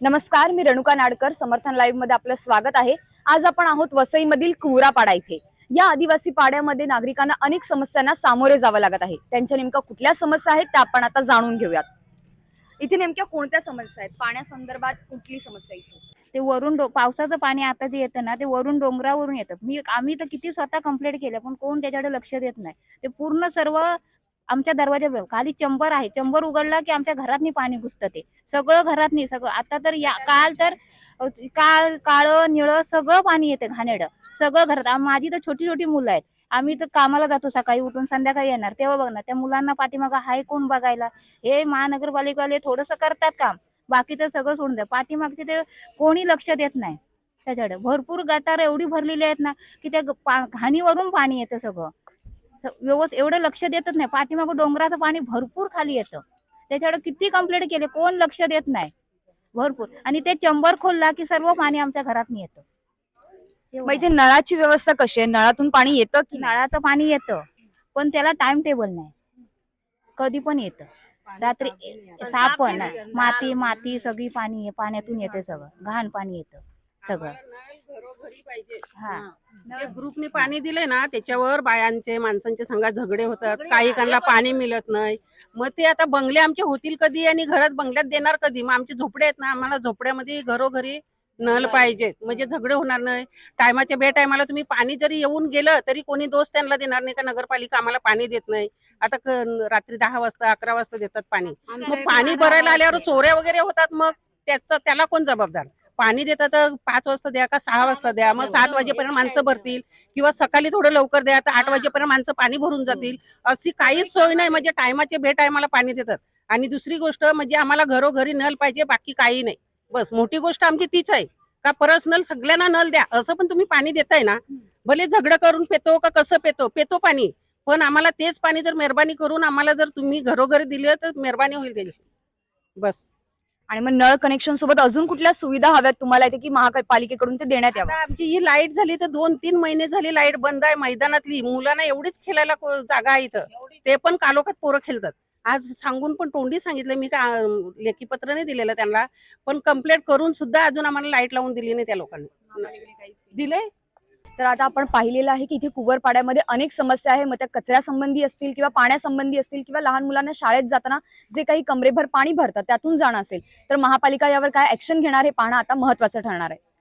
नमस्कार मी रेणुका नाडकर समर्थन लाईव्हमध्ये आपलं स्वागत आहे. आज आपण आहोत वसईमधील कुवरापाडा इथे. या आदिवासी पाड्यामध्ये नागरिकांना अनेक समस्यांना सामोरे जावं लागत आहे. त्यांच्या नेमक्या कुठल्या समस्या आहेत त्या आपण आता जाणून घेऊयात. इथे नेमक्या कोणत्या समस्या आहेत? पाण्यासंदर्भात कुठली समस्या इथे? ते वरून डो पावसाचं पाणी आता जे येतं ना ते वरून डोंगरावरून येतं. मी आम्ही तर किती स्वतः कंप्लेंट केलं पण कोण त्याच्याकडे लक्ष देत नाही. ते पूर्ण सर्व आमच्या दरवाजा खाली चंबर आहे. चंबर उघडला की आमच्या घरातनी पाणी घुसतं ते सगळं घरातनी सगळं. आता तर या काल तर काळ काळं निळं सगळं पाणी येते घाणेरडं. सगळं घरात. माझी तर छोटी छोटी मुलं आहेत. आम्ही तर कामाला जातो सकाळी उठून संध्याकाळी येणार. तेव्हा बघणार त्या मुलांना पाठीमागं हाय कोण बघायला? हे महानगरपालिकाले थोडंसं करतात काम. बाकीचं सगळं सोडून द्या. पाठीमागचे ते कोणी लक्ष देत नाही. त्याच्याकडे. भरपूर गटार एवढी भरलेली आहेत ना की त्या पा- घाणीवरून पाणी येतं सगळं. व्यवस्थित एवढं लक्ष देतच नाही. पाठीमागं डोंगराचं पाणी भरपूर खाली येतं. त्याच्याकडे किती कंप्लेंट केले? कोण लक्ष देत नाही? भरपूर. आणि ते चंबर खोलला की सर्व पाणी आमच्या घरात येतं. मग इथे नळाची व्यवस्था कशी आहे? नळातून पाणी येतं की नाही? नळाचं पाणी येतं पण त्याला टाइम टेबल नाही. कधी पण येतं. रात्री साप पण नाही. माती माती सगळी पाणी आहे पाण्यातून येते सगळं. घाण पाणी येतं सगळं. घरोघरी पाहिजे. हा. जे ग्रुपने पाणी दिले ना त्याच्यावर बायांचे माणसांचे संघात झगडे होतात. काही कांना पाणी मिळत नाही. मग ते आता बंगले आमचे होतील कधी आणि घरात बंगल्यात देणार कधी? मग आमचे झोपडे आहेत ना आम्हाला झोपड्यामध्ये घरोघरी नळ पाहिजेत. म्हणजे झगडे होणार नाही. टायमाच्या बे टायमाला तुम्ही पाणी जरी येऊन गेलं तरी कोणी दोष त्यांना देणार नाही का? नगरपालिका आम्हाला पाणी देत नाही. आता क- रात्री दहा वाजता अकरा वाजता देतात पाणी. मग पाणी भरायला आल्यावर चोऱ्या वगैरे होतात मग त्याचा त्याला कोण जबाबदार? पाणी देतात तर पाच वाजता द्या का सहा वाजता द्या. मग सात वाजेपर्यंत माणसं भरतील किंवा सकाळी थोडं लवकर द्या तर आठ वाजेपर्यंत माणसं पाणी भरून जातील. अशी काहीच सोय नाही. म्हणजे टायमाचे बे टायमाला पाणी देतात. आणि दुसरी गोष्ट म्हणजे आम्हाला घरोघरी नल पाहिजे बाकी काही नाही. बस. मोठी गोष्ट आमची तीच आहे. का पर्सनल सगळ्यांना नल द्या. असं पण तुम्ही पाणी देताय ना भले झगडं करून पेतो का कसं पेतो? पेतो पाणी. पण आम्हाला तेच पाणी जर मेहरबानी करून आम्हाला जर तुम्ही घरोघरी दिलं तर मेहरबानी होईल त्यांची. बस. आणि मग नळ कनेक्शन सोबत अजून कुठल्या सुविधा हव्यात तुम्हाला इथे की महापालिकेकडून ते देण्यात यावं? आमची ही लाइट झाली तर दोन तीन महिने झाली लाइट बंद आहे मैदानातली. मुलांना एवढीच खेळायला को- जागा आहे इथं. ते पण कालोखात पोरं खेळतात. आज सांगून पण तोंडी सांगितलं मी का अं, लेखी पत्र नाही दिलेलं त्यांना. पण कंप्लेंट करून सुद्धा अजून आम्हाला लाइट लावून दिली नाही त्या लोकांनी. दिले तर आता आपण पाहिलेलं आहे की इथे कुवरपाड्यामध्ये अनेक समस्या आहे. मग त्या कचऱ्यासंबंधी असतील किंवा पाण्यासंबंधी असतील किंवा लहान मुलांना शाळेत जाताना जे काही कमरेभर पाणी भरतात त्यातून जाणं असेल. तर महापालिका यावर काय ऍक्शन घेणार हे पाहणं आता महत्वाचं ठरणार आहे.